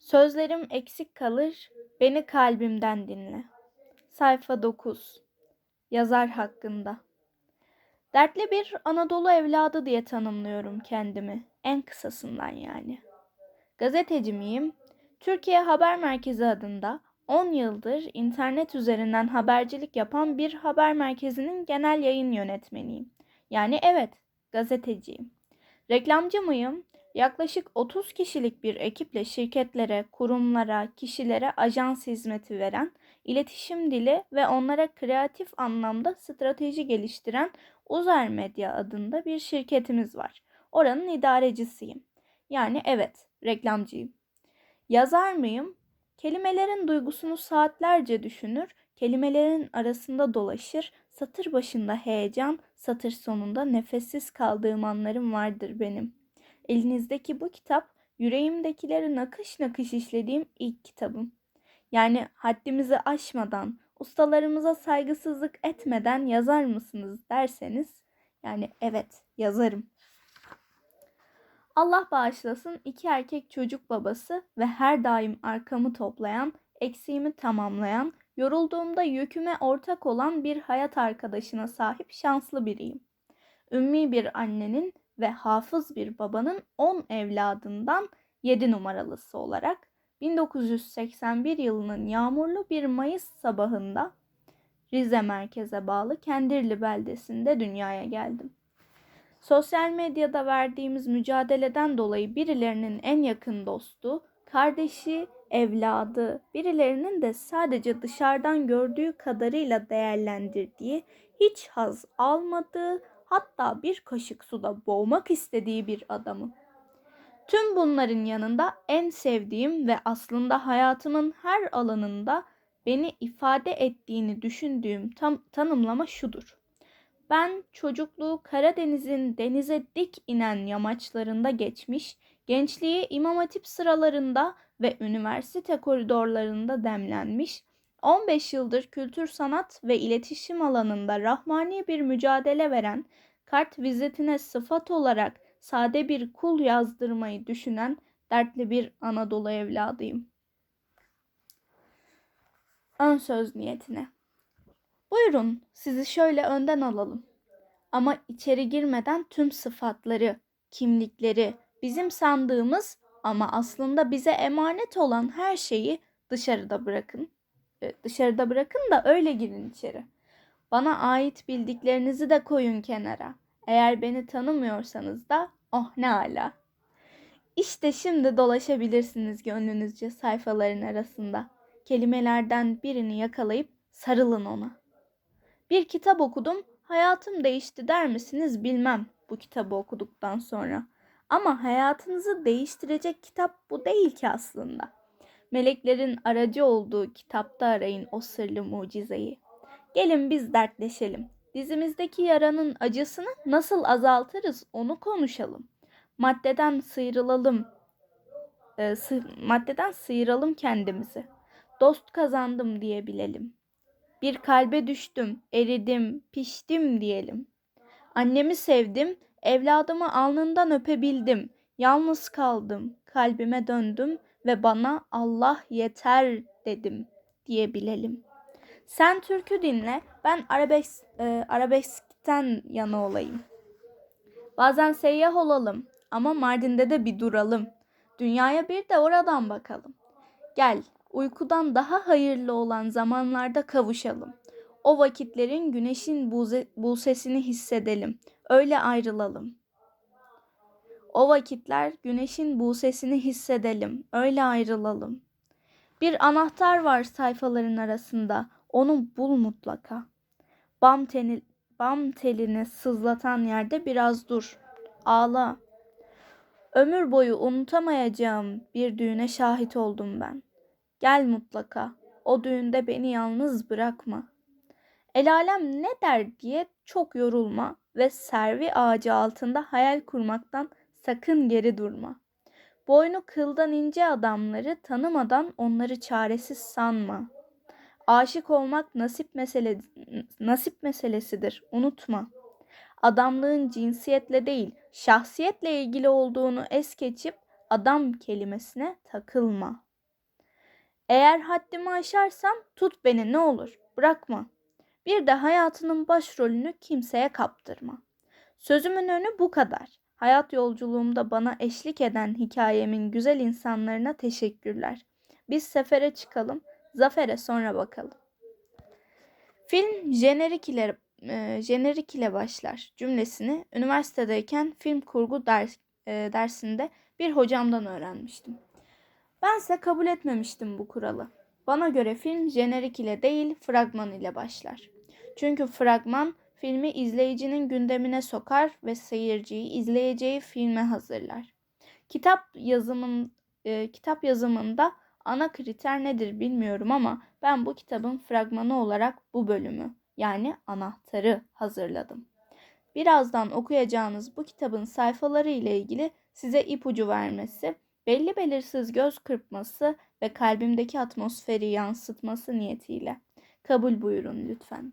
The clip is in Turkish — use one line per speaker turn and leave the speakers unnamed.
Sözlerim eksik kalır, beni kalbimden dinle. Sayfa 9 Yazar hakkında Dertli bir Anadolu evladı diye tanımlıyorum kendimi. En kısasından yani. Gazeteci miyim? Türkiye Haber Merkezi adında 10 yıldır internet üzerinden habercilik yapan bir haber merkezinin genel yayın yönetmeniyim. Yani evet, gazeteciyim. Reklamcı mıyım? Yaklaşık 30 kişilik bir ekiple şirketlere, kurumlara, kişilere ajans hizmeti veren, iletişim dili ve onlara kreatif anlamda strateji geliştiren Uzer Medya adında bir şirketimiz var. Oranın idarecisiyim. Yani evet, reklamcıyım. Yazar mıyım? Kelimelerin duygusunu saatlerce düşünür, kelimelerin arasında dolaşır, satır başında heyecan, satır sonunda nefessiz kaldığım anlarım vardır benim. Elinizdeki bu kitap yüreğimdekileri nakış nakış işlediğim ilk kitabım. Yani haddimizi aşmadan, ustalarımıza saygısızlık etmeden yazar mısınız derseniz, yani evet yazarım. Allah bağışlasın iki erkek çocuk babası ve her daim arkamı toplayan, eksiğimi tamamlayan, yorulduğumda yüküme ortak olan bir hayat arkadaşına sahip şanslı biriyim. Ümmi bir annenin ve hafız bir babanın 10 evladından 7 numaralısı olarak 1981 yılının yağmurlu bir Mayıs sabahında Rize merkeze bağlı Kendirli beldesinde dünyaya geldim. Sosyal medyada verdiğimiz mücadeleden dolayı birilerinin en yakın dostu, kardeşi, evladı, birilerinin de sadece dışarıdan gördüğü kadarıyla değerlendirdiği, hiç haz almadığı, hatta bir kaşık suda boğmak istediği bir adamı. Tüm bunların yanında en sevdiğim ve aslında hayatımın her alanında beni ifade ettiğini düşündüğüm tam tanımlama şudur. Ben çocukluğu Karadeniz'in denize dik inen yamaçlarında geçmiş, gençliği İmam Hatip sıralarında ve üniversite koridorlarında demlenmiş, 15 yıldır kültür sanat ve iletişim alanında rahmani bir mücadele veren, kart vizitine sıfat olarak sade bir kul yazdırmayı düşünen dertli bir Anadolu evladıyım. Ön söz niyetine. Buyurun sizi şöyle önden alalım. Ama içeri girmeden tüm sıfatları, kimlikleri, bizim sandığımız ama aslında bize emanet olan her şeyi dışarıda bırakın. E, dışarıda bırakın da öyle girin içeri. Bana ait bildiklerinizi de koyun kenara. Eğer beni tanımıyorsanız da oh ne ala. İşte şimdi dolaşabilirsiniz gönlünüzce sayfaların arasında. Kelimelerden birini yakalayıp sarılın ona. Bir kitap okudum, hayatım değişti der misiniz bilmem bu kitabı okuduktan sonra. Ama hayatınızı değiştirecek kitap bu değil ki aslında. Meleklerin aracı olduğu kitapta arayın o sırlı mucizeyi. Gelin biz dertleşelim. Dizimizdeki yaranın acısını nasıl azaltırız onu konuşalım. Maddeden sıyrılalım. E, sı maddeden sıyıralım kendimizi. Dost kazandım diye bilelim. Bir kalbe düştüm, eridim, piştim diyelim. Annemi sevdim, evladımı alnından öpebildim. Yalnız kaldım, kalbime döndüm ve bana Allah yeter dedim diyebilelim. Sen türkü dinle, ben arabesk, e, arabeskten yana olayım. Bazen seyyah olalım ama Mardin'de de bir duralım. Dünyaya bir de oradan bakalım. Gel, uykudan daha hayırlı olan zamanlarda kavuşalım. O vakitlerin güneşin buze, bulsesini hissedelim. Öyle ayrılalım. O vakitler güneşin busesini hissedelim. Öyle ayrılalım. Bir anahtar var sayfaların arasında. Onu bul mutlaka. Bam, teni, bam telini sızlatan yerde biraz dur. Ağla. Ömür boyu unutamayacağım bir düğüne şahit oldum ben. Gel mutlaka. O düğünde beni yalnız bırakma. El alem ne der diye çok yorulma ve servi ağacı altında hayal kurmaktan sakın geri durma. Boynu kıldan ince adamları tanımadan onları çaresiz sanma. Aşık olmak nasip mesele nasip meselesidir. Unutma. Adamlığın cinsiyetle değil, şahsiyetle ilgili olduğunu es geçip adam kelimesine takılma.'' Eğer haddimi aşarsam tut beni ne olur, bırakma. Bir de hayatının başrolünü kimseye kaptırma. Sözümün önü bu kadar. Hayat yolculuğumda bana eşlik eden hikayemin güzel insanlarına teşekkürler. Biz sefere çıkalım, zafere sonra bakalım. Film jenerik ile e, jenerik ile başlar cümlesini üniversitedeyken film kurgu ders, e, dersinde bir hocamdan öğrenmiştim. Bense kabul etmemiştim bu kuralı. Bana göre film jenerik ile değil fragman ile başlar. Çünkü fragman filmi izleyicinin gündemine sokar ve seyirciyi izleyeceği filme hazırlar. Kitap yazımın e, kitap yazımında ana kriter nedir bilmiyorum ama ben bu kitabın fragmanı olarak bu bölümü yani anahtarı hazırladım. Birazdan okuyacağınız bu kitabın sayfaları ile ilgili size ipucu vermesi, belli belirsiz göz kırpması ve kalbimdeki atmosferi yansıtması niyetiyle. Kabul buyurun lütfen.